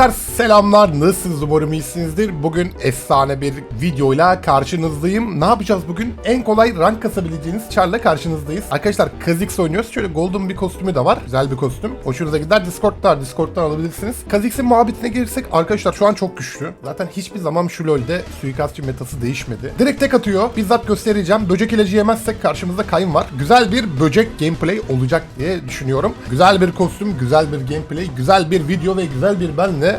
Arkadaşlar selamlar nasılsınız umarım iyisinizdir. Bugün efsane bir videoyla karşınızdayım. Ne yapacağız bugün? En kolay rank kasabileceğiniz charla karşınızdayız. Arkadaşlar Kha'Zix oynuyoruz. Şöyle golden bir kostümü de var. Güzel bir kostüm. Hoşunuza gider. Discord'da Discord'dan alabilirsiniz. Kha'Zix'in muhabbetine gelirsek arkadaşlar şu an çok güçlü. Zaten hiçbir zaman şu LoL'de suikastçı metası değişmedi. Direkt tek atıyor. Bizzat göstereceğim. Böcek ilacı yemezsek karşımızda kayın var. Güzel bir böcek gameplay olacak diye düşünüyorum. Güzel bir kostüm, güzel bir gameplay, güzel bir video ve güzel bir benle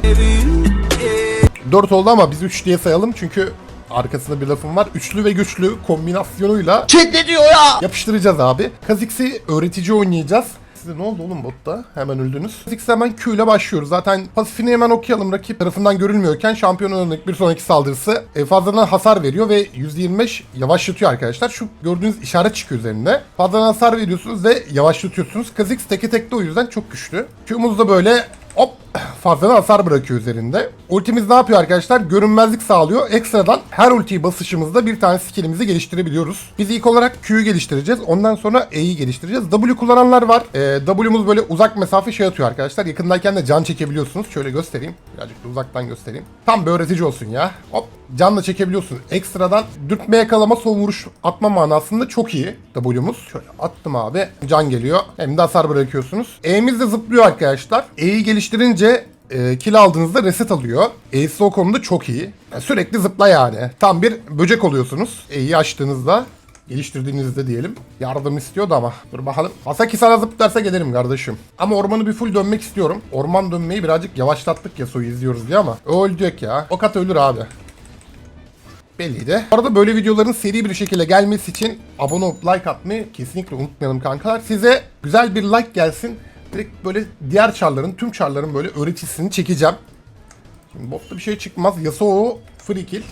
4 oldu ama biz 3 diye sayalım çünkü arkasında bir lafım var. Üçlü ve güçlü kombinasyonuyla ne diyor ya? yapıştıracağız abi. Kha'Zix'i öğretici oynayacağız. Size ne oldu oğlum botta? Hemen öldünüz. Kha'Zix'e hemen Q ile başlıyoruz. Zaten pasifini hemen okuyalım. Rakip tarafından görülmüyorken şampiyon örnek bir sonraki saldırısı e, fazladan hasar veriyor ve %25 yavaşlatıyor arkadaşlar. Şu gördüğünüz işaret çıkıyor üzerinde. Fazladan hasar veriyorsunuz ve yavaşlatıyorsunuz. Kha'Zix teke tek de o yüzden çok güçlü. Q'muz da böyle hop fazladan hasar bırakıyor üzerinde. Ultimiz ne yapıyor arkadaşlar? Görünmezlik sağlıyor. Ekstradan her ultiyi basışımızda bir tane skillimizi geliştirebiliyoruz. Biz ilk olarak Q'yu geliştireceğiz. Ondan sonra E'yi geliştireceğiz. W kullananlar var. Ee, W'muz böyle uzak mesafe şey atıyor arkadaşlar. Yakındayken de can çekebiliyorsunuz. Şöyle göstereyim. Birazcık da uzaktan göstereyim. Tam bir öğretici olsun ya. Hop canla çekebiliyorsun. Ekstradan dürtme yakalama son vuruş atma manasında çok iyi W'muz. Şöyle attım abi. Can geliyor. Hem de hasar bırakıyorsunuz. E'miz de zıplıyor arkadaşlar. E'yi geliştirince e, kill aldığınızda reset alıyor. E'si o konuda çok iyi. Yani sürekli zıpla yani. Tam bir böcek oluyorsunuz. E'yi açtığınızda geliştirdiğinizde diyelim. Yardım istiyordu ama. Dur bakalım. Hasaki sana zıp derse gelirim kardeşim. Ama ormanı bir full dönmek istiyorum. Orman dönmeyi birazcık yavaşlattık ya soyu izliyoruz diye ama. Öldük ya. O kat ölür abi. Belliydi. Arada böyle videoların seri bir şekilde gelmesi için abone olup like atmayı kesinlikle unutmayalım kankalar. Size güzel bir like gelsin. Direkt böyle diğer çarların, tüm çarların böyle öğretisini çekeceğim. Şimdi botta bir şey çıkmaz. Yasuo free kill.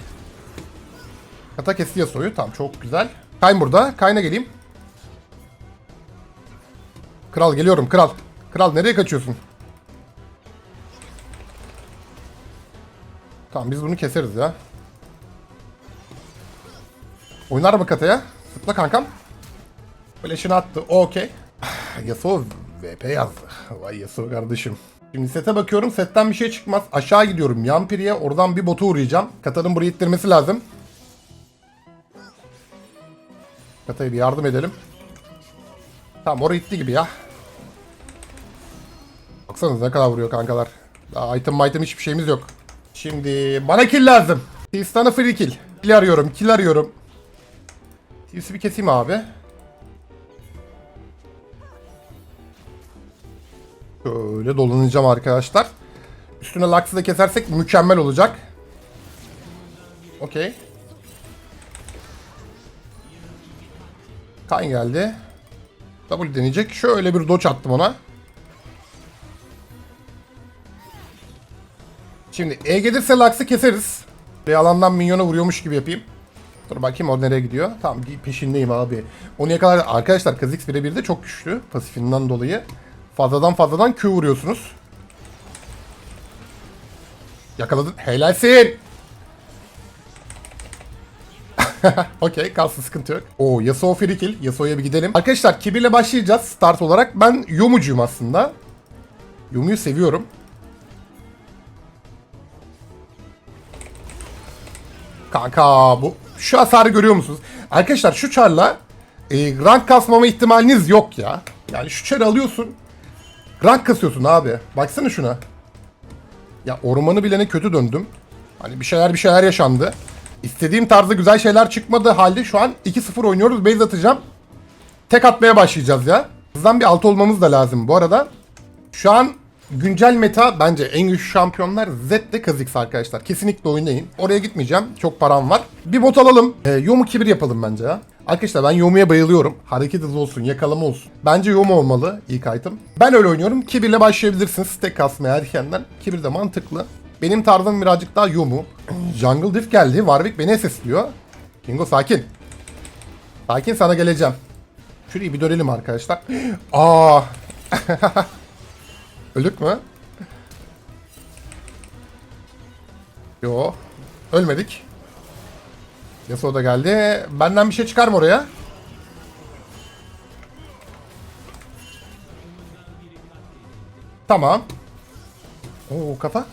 Kata kesti Yasuo'yu. Tamam çok güzel. Kayn burada. Kayn'a geleyim. Kral geliyorum kral. Kral nereye kaçıyorsun? Tamam biz bunu keseriz ya. Oynar mı kataya? Zıpla kankam. Flash'ını attı. Okey. Yasuo VP yazdı. Vay Yasuo kardeşim. Şimdi sete bakıyorum. Setten bir şey çıkmaz. Aşağı gidiyorum. Yampiri'ye. Oradan bir botu uğrayacağım. Kata'nın burayı ittirmesi lazım. Kata'ya bir yardım edelim. Tamam oraya itti gibi ya. Baksanıza ne kadar vuruyor kankalar. Daha item item hiçbir şeyimiz yok. Şimdi bana kill lazım. Tristan'a free kill. Kill arıyorum. Kill arıyorum. Twist'i bir keseyim abi. Şöyle dolanacağım arkadaşlar. Üstüne Lux'ı da kesersek mükemmel olacak. Okey. Kayn geldi. W deneyecek. Şöyle bir dodge attım ona. Şimdi E gelirse Lux'ı keseriz. Ve alandan minyona vuruyormuş gibi yapayım. Dur bakayım o nereye gidiyor. Tamam peşindeyim abi. O niye kadar arkadaşlar Kha'Zix birebir de çok güçlü pasifinden dolayı. Fazladan fazladan Q vuruyorsunuz. Yakaladın. Helalsin. Okey kalsın sıkıntı yok. Oo Yasuo free kill. Yasuo'ya bir gidelim. Arkadaşlar kibirle başlayacağız start olarak. Ben Yomucuyum aslında. Yomu'yu seviyorum. Kanka bu şu hasarı görüyor musunuz? Arkadaşlar şu çarla e, rank kasmama ihtimaliniz yok ya. Yani şu çarı alıyorsun. Rank kasıyorsun abi. Baksana şuna. Ya ormanı bilene kötü döndüm. Hani bir şeyler bir şeyler yaşandı. İstediğim tarzda güzel şeyler çıkmadığı halde şu an 2-0 oynuyoruz. Base atacağım. Tek atmaya başlayacağız ya. Hızdan bir alt olmamız da lazım. Bu arada şu an güncel meta bence en güçlü şampiyonlar Z de Kha'Zix arkadaşlar. Kesinlikle oynayın. Oraya gitmeyeceğim. Çok param var. Bir bot alalım. E, Yomu kibir yapalım bence ya. Arkadaşlar ben Yomu'ya bayılıyorum. Hareket hızı olsun, yakalama olsun. Bence Yomu olmalı ilk item. Ben öyle oynuyorum. Kibirle başlayabilirsiniz. Tek kasmaya erkenden. Kibir de mantıklı. Benim tarzım birazcık daha Yomu. Jungle Diff geldi. Warwick beni SS'liyor. Kingo sakin. Sakin sana geleceğim. Şurayı bir dönelim arkadaşlar. Aa. Öldük mü? Yo. Ölmedik. Yasuo da geldi. Benden bir şey çıkar mı oraya? Tamam. Oo kafa.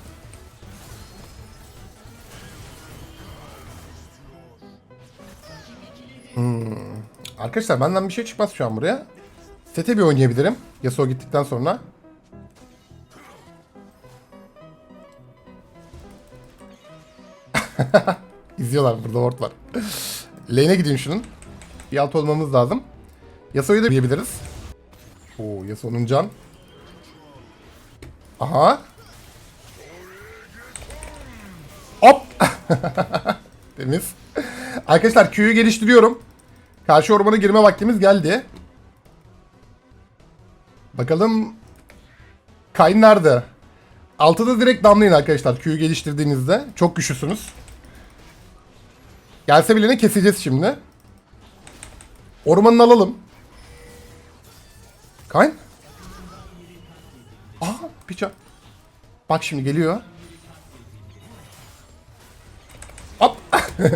Hmm. Arkadaşlar benden bir şey çıkmaz şu an buraya. Sete bir oynayabilirim. Yasuo gittikten sonra. İzliyorlar burada ward var. Lane'e gideyim şunun. Bir alt olmamız lazım. Yasuo'yu da yiyebiliriz. Oo Yasuo'nun can. Aha. Hop. Temiz. Arkadaşlar Q'yu geliştiriyorum. Karşı ormana girme vaktimiz geldi. Bakalım Kayn nerede? Altıda direkt damlayın arkadaşlar Q'yu geliştirdiğinizde. Çok güçlüsünüz. Gelse bilene keseceğiz şimdi. Ormanını alalım. Kayn. Aa can. Bak şimdi geliyor. Hop.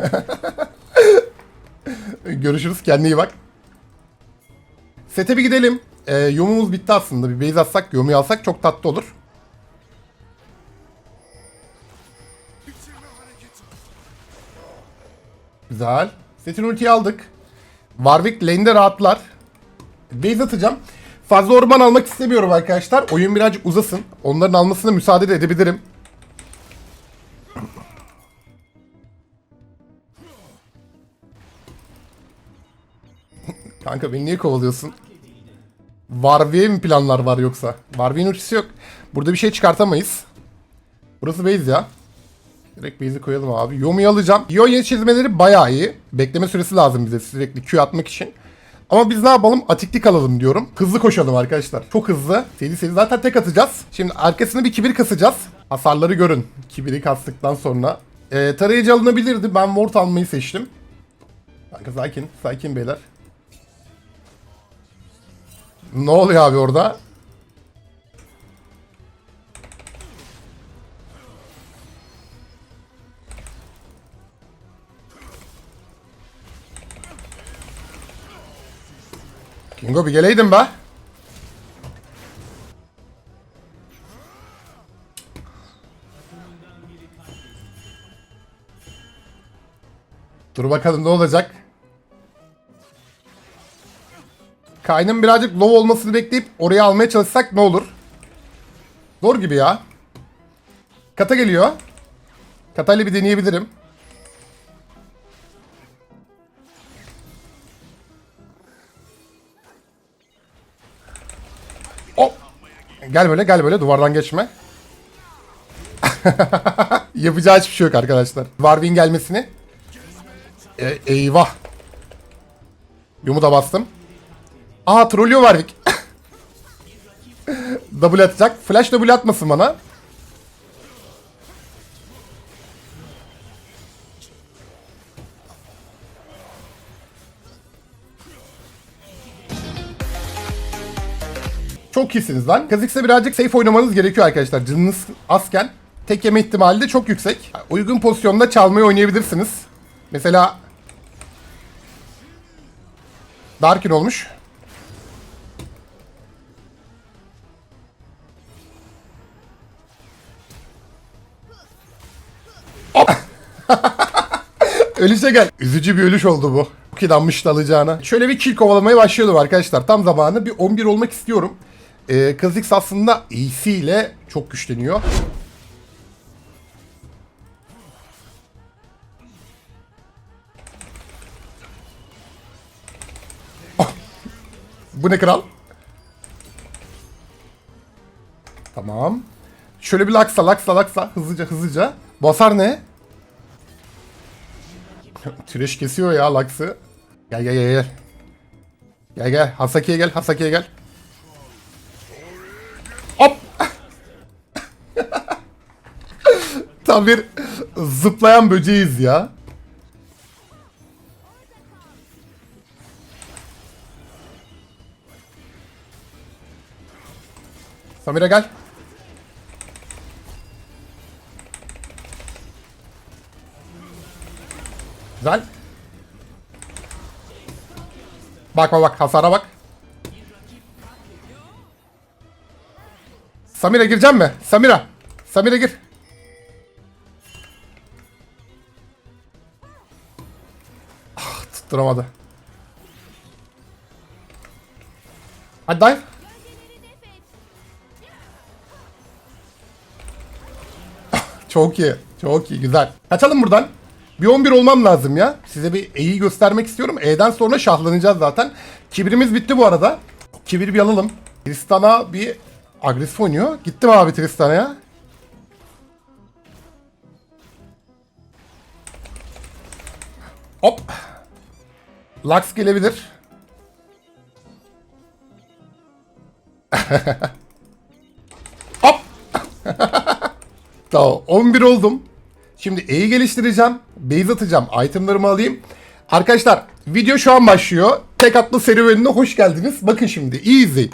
Görüşürüz. Kendine iyi bak. Sete bir gidelim. Ee, yumumuz bitti aslında. Bir base atsak, yumu alsak çok tatlı olur. Güzel. Setin ultiyi aldık. Warwick lane'de rahatlar. Base atacağım. Fazla orman almak istemiyorum arkadaşlar. Oyun birazcık uzasın. Onların almasına müsaade de edebilirim. Kanka beni niye kovalıyorsun? Warwick'e mi planlar var yoksa? Warwick'in ultisi yok. Burada bir şey çıkartamayız. Burası base ya. Direkt base'i koyalım abi. Yomi'yi alacağım. Yonya çizmeleri bayağı iyi. Bekleme süresi lazım bize sürekli Q atmak için. Ama biz ne yapalım? Atiklik alalım diyorum. Hızlı koşalım arkadaşlar. Çok hızlı. Seri seri zaten tek atacağız. Şimdi arkasını bir kibir kasacağız. Hasarları görün. Kibiri kastıktan sonra. Ee, tarayıcı alınabilirdi. Ben ward almayı seçtim. Kanka sakin. Sakin beyler. Ne oluyor abi orada? Kingo bir geleydin be. Dur bakalım ne olacak. Kaynın birazcık low olmasını bekleyip oraya almaya çalışsak ne olur? Zor gibi ya. Kata geliyor. Katayla bir deneyebilirim. Gel böyle gel böyle duvardan geçme. Yapacağı hiçbir şey yok arkadaşlar. Warwin gelmesini. E, eyvah. Yumu da bastım. Aa trollüyor Warwick. double atacak. Flash double atmasın bana. Çok iyisiniz lan. Kha'Zix'e birazcık safe oynamanız gerekiyor arkadaşlar. Canınız azken tek yeme ihtimali de çok yüksek. Uygun pozisyonda çalmayı oynayabilirsiniz. Mesela Darkin olmuş. Ölüşe gel. Üzücü bir ölüş oldu bu. Çok inanmıştı alacağına. Şöyle bir kill kovalamaya başlıyordum arkadaşlar. Tam zamanı bir 11 olmak istiyorum. Ee, Kha'Zix aslında EC ile çok güçleniyor. Bu ne kral? Tamam. Şöyle bir laksa laksa laksa hızlıca hızlıca. Bu hasar ne? Türeş kesiyor ya laksı. Gel gel gel gel. Gel gel Hasaki'ye gel Hasaki'ye gel. Tam bir zıplayan böceğiz ya. Samira gel. Güzel. Bak bak bak hasara bak. Samira gireceğim mi? Samira. Samira gir. Attıramadı. Hadi dive. çok iyi. Çok iyi. Güzel. Kaçalım buradan. Bir 11 olmam lazım ya. Size bir E'yi göstermek istiyorum. E'den sonra şahlanacağız zaten. Kibrimiz bitti bu arada. Kibir bir alalım. Tristan'a bir agresif oynuyor. Gittim abi Tristan'a ya. Hop. Lux gelebilir. Hop. tamam 11 oldum. Şimdi E'yi geliştireceğim. Base atacağım. Itemlarımı alayım. Arkadaşlar video şu an başlıyor. Tek atlı serüvenine hoş geldiniz. Bakın şimdi iyi.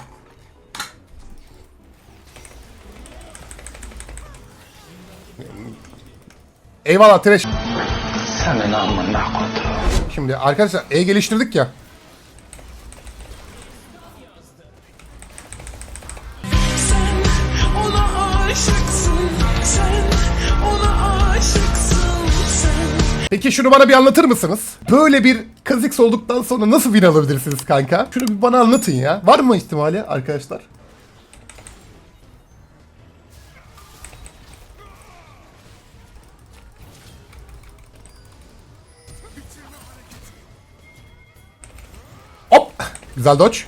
Eyvallah Trash. Senin amına kodum. Şimdi arkadaşlar E geliştirdik ya. Peki şunu bana bir anlatır mısınız? Böyle bir Kha'Zix olduktan sonra nasıl win alabilirsiniz kanka? Şunu bir bana anlatın ya. Var mı ihtimali arkadaşlar? Güzel dodge.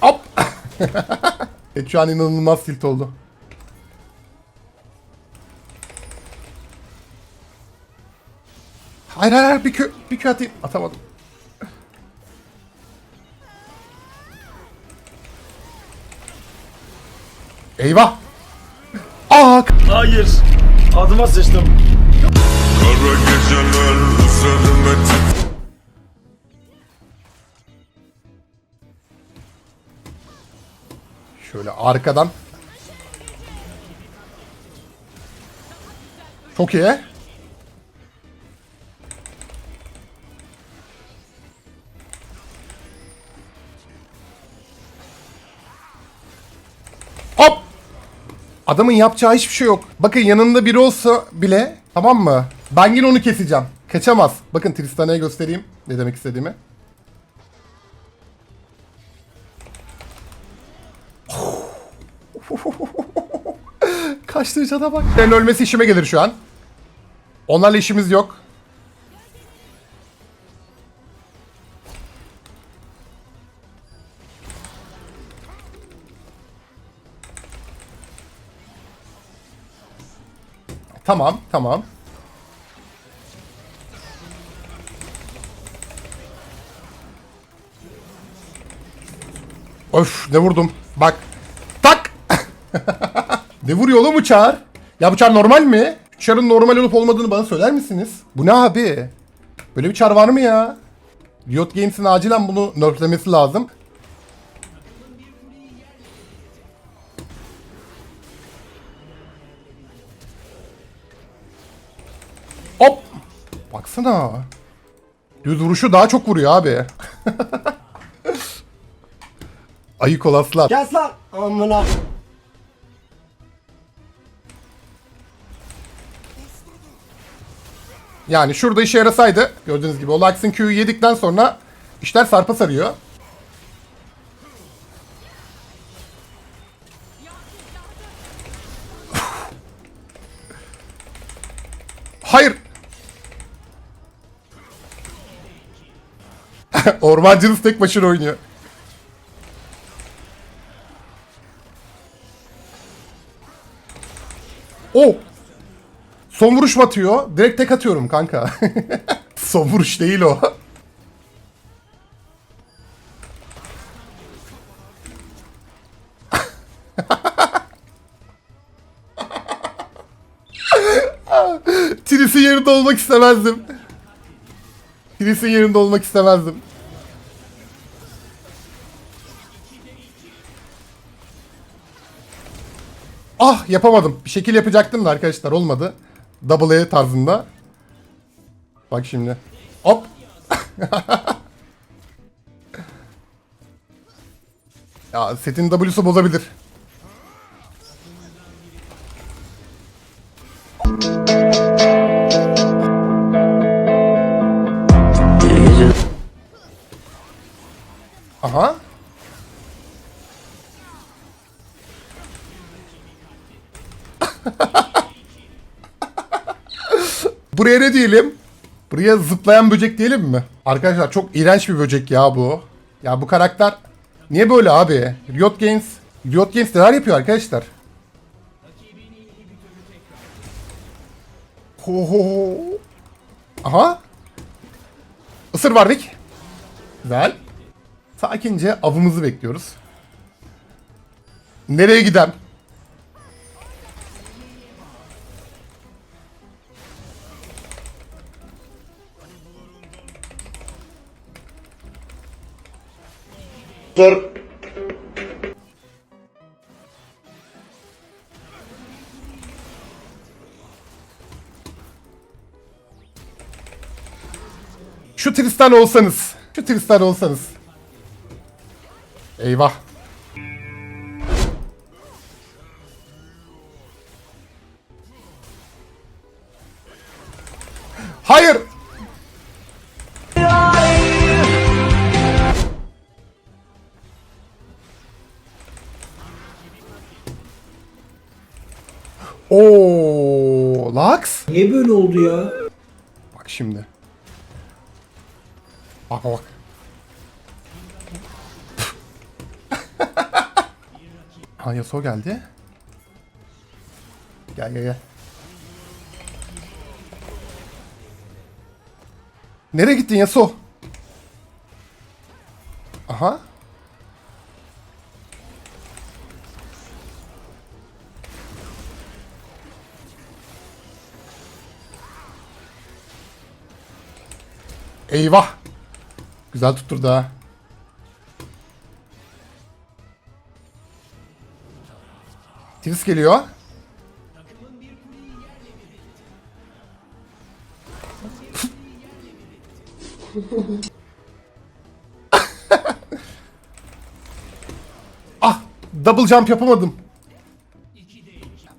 Hop! Evet şu an inanılmaz tilt oldu. Hayır hayır bir kö bir kö atayım. Atamadım. Eyvah. Aa Hayır. Adıma sıçtım. Şöyle arkadan. Çok iyi. Hop! Adamın yapacağı hiçbir şey yok. Bakın yanında biri olsa bile tamam mı? Ben yine onu keseceğim. Kaçamaz. Bakın Tristana'ya göstereyim ne demek istediğimi. Kaçtığı cana bak. Senin ölmesi işime gelir şu an. Onlarla işimiz yok. Tamam, tamam. Öf ne vurdum. Bak. Tak. ne vuruyor oğlum bu çağır? Ya bu çağır normal mi? Çarın normal olup olmadığını bana söyler misiniz? Bu ne abi? Böyle bir çar var mı ya? Riot Games'in acilen bunu nerflemesi lazım. Baksana. Düz vuruşu daha çok vuruyor abi. Ayık olasılar. Kes lan. Amına. Yani şurada işe yarasaydı gördüğünüz gibi o Lux'ın Q'yu yedikten sonra işler sarpa sarıyor. Ormancınız tek başına oynuyor. Oh! Son vuruş mu atıyor? Direkt tek atıyorum kanka. Son vuruş değil o. Tris'in yerinde olmak istemezdim. Tris'in yerinde olmak istemezdim. Ah, yapamadım. Bir şekil yapacaktım da arkadaşlar olmadı. Double A tarzında. Bak şimdi. Hop. ya setin W'su bozabilir. Aha. Buraya ne diyelim? Buraya zıplayan böcek diyelim mi? Arkadaşlar çok iğrenç bir böcek ya bu. Ya bu karakter niye böyle abi? Riot Games Riot Games neler yapıyor arkadaşlar? Ho ho ho. Aha. Isır Warwick. Güzel. Sakince avımızı bekliyoruz. Nereye gidem? Dur. Şu Tristan olsanız. Şu Tristan olsanız. Eyvah. Oo, Lux. Niye böyle oldu ya? Bak şimdi. Bak bak. ha Yasuo geldi. Gel gel gel. Nereye gittin Yasuo? Aha. Eyvah. Güzel tutturdu ha. Tris geliyor. ah! Double jump yapamadım.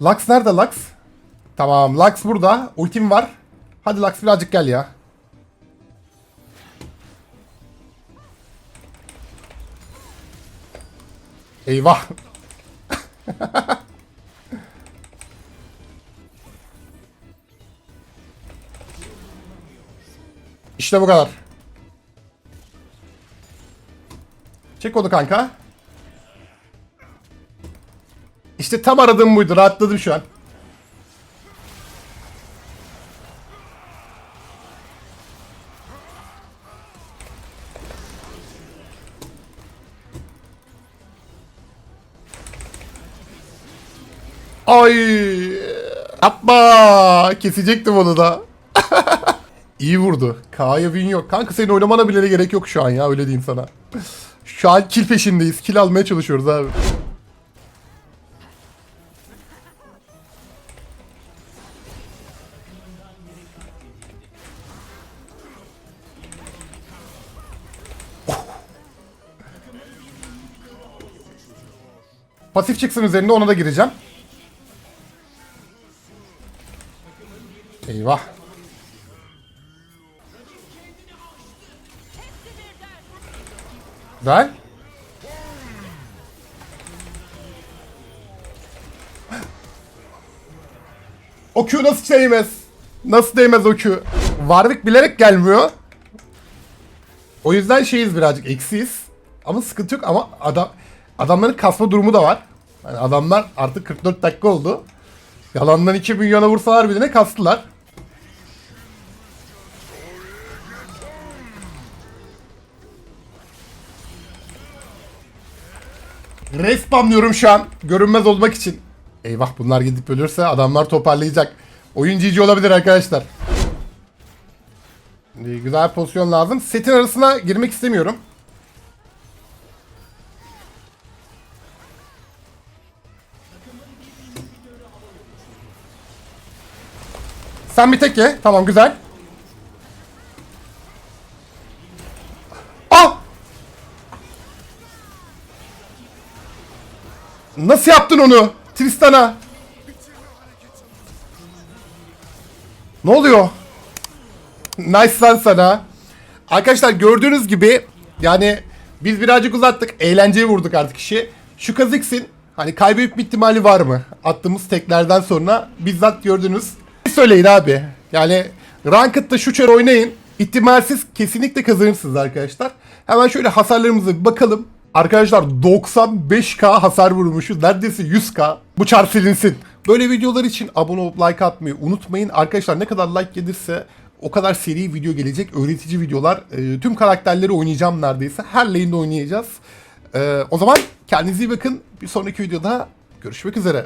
Lux nerede Lux? Tamam Lux burada. Ultim var. Hadi Lux birazcık gel ya. Eyvah. işte bu kadar. Çek onu kanka. İşte tam aradığım buydu. Rahatladım şu an. Yapma kesecektim onu da. İyi vurdu. K'ya win yok. Kanka senin oynamana bile gerek yok şu an ya öyle diyeyim sana. Şu an kill peşindeyiz. Kill almaya çalışıyoruz abi. Pasif çıksın üzerinde ona da gireceğim. Eyvah. Güzel. O Q nasıl değmez? Nasıl değmez o Q? Warwick bilerek gelmiyor. O yüzden şeyiz birazcık eksiyiz. Ama sıkıntı yok ama adam adamların kasma durumu da var. Yani adamlar artık 44 dakika oldu. Yalandan 2 milyona vursalar bile ne kastılar. Respamlıyorum şu an. Görünmez olmak için. Eyvah bunlar gidip ölürse adamlar toparlayacak. Oyun GG olabilir arkadaşlar. Güzel pozisyon lazım. Setin arasına girmek istemiyorum. Sen bir tek ye. Tamam güzel. Ah! Nasıl yaptın onu? Tristan'a. Ne oluyor? Nice lan sana. Arkadaşlar gördüğünüz gibi yani biz birazcık uzattık. Eğlenceye vurduk artık işi. Şu Kha'Zix'in Hani kaybetme ihtimali var mı? Attığımız teklerden sonra bizzat gördünüz. Söyleyin abi. Yani Ranked'da şu çar oynayın. İhtimalsiz kesinlikle kazanırsınız arkadaşlar. Hemen şöyle hasarlarımıza bir bakalım. Arkadaşlar 95k hasar vurmuşuz. Neredeyse 100k. Bu çar silinsin. Böyle videolar için abone olup like atmayı unutmayın. Arkadaşlar ne kadar like gelirse o kadar seri video gelecek. Öğretici videolar. Ee, tüm karakterleri oynayacağım neredeyse. Her lane'de oynayacağız. Ee, o zaman kendinize iyi bakın. Bir sonraki videoda görüşmek üzere.